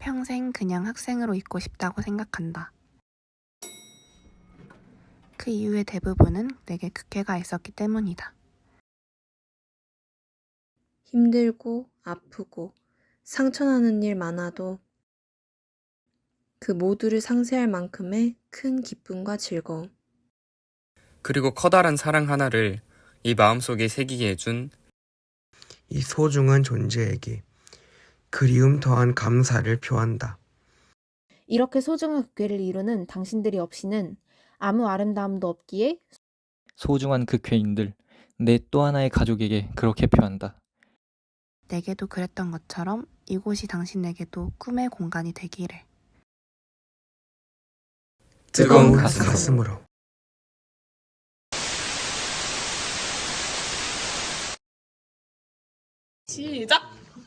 평생 그냥 학생으로 있고 싶다고 생각한다. 그 이유의 대부분은 내게 극해가 있었기 때문이다. 힘들고 아프고 상처나는 일 많아도 그 모두를 상쇄할 만큼의 큰 기쁨과 즐거움. 그리고 커다란 사랑 하나를 이 마음속에 새기게 해준 이 소중한 존재에게 그리움 더한 감사를 표한다. 이렇게 소중한 극회를 이루는 당신들이 없이는 아무 아름다움도 없기에 소중한 극회인들, 내 또 하나의 가족에게 그렇게 표한다. 내게도 그랬던 것처럼 이곳이 당신에게도 꿈의 공간이 되기를. 뜨거운 가슴으로. 가슴으로. 시작!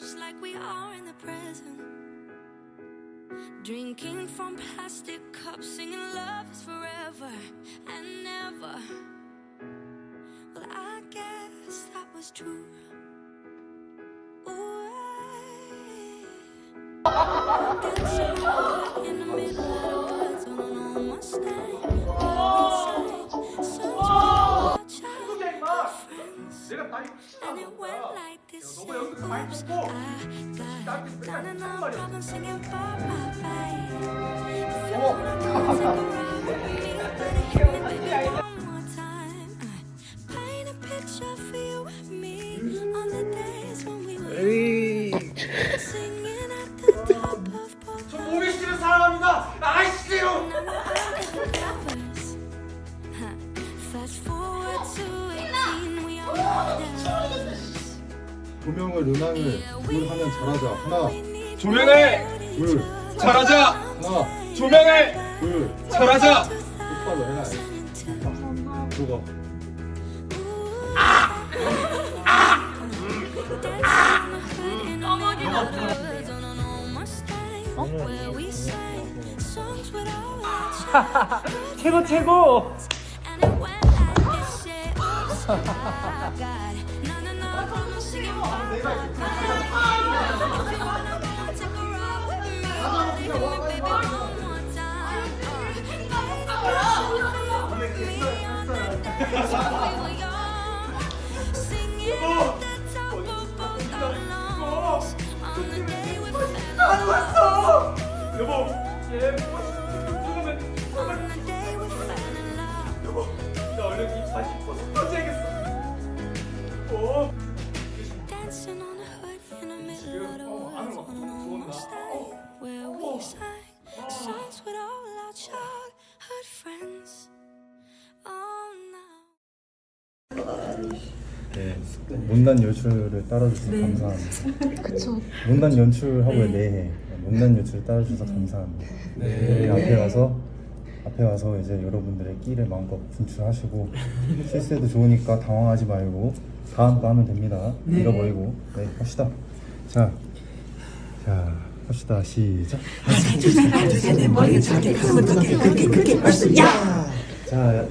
ups, like we are in the present. Drinking from plastic cups, singing love is forever and never. Well, I guess that was true. Ooh, Oops, I got down and out problem singing bye bye bye. If you wanna 조명을 음악을 둘 하면 잘하자. 하나 조명을 둘 잘하자. 하나 조명을 둘 잘하자. 똑바로 해라. 죽어 최고 최고. Uh, in love. 여보 얘 네, 못난 연출을 따라주셔서 감사합니다 그쵸 못난 연출하고의 내해 못난 연출을 따라주셔서 감사합니다 네. 앞에 와서 앞에 와서 이제 여러분들의 끼를 마음껏 분출하시고 실수해도 좋으니까 당황하지 말고 다음 거 하면 됩니다 잃어버리고 네 합시다 자, 자 합시다 시작 자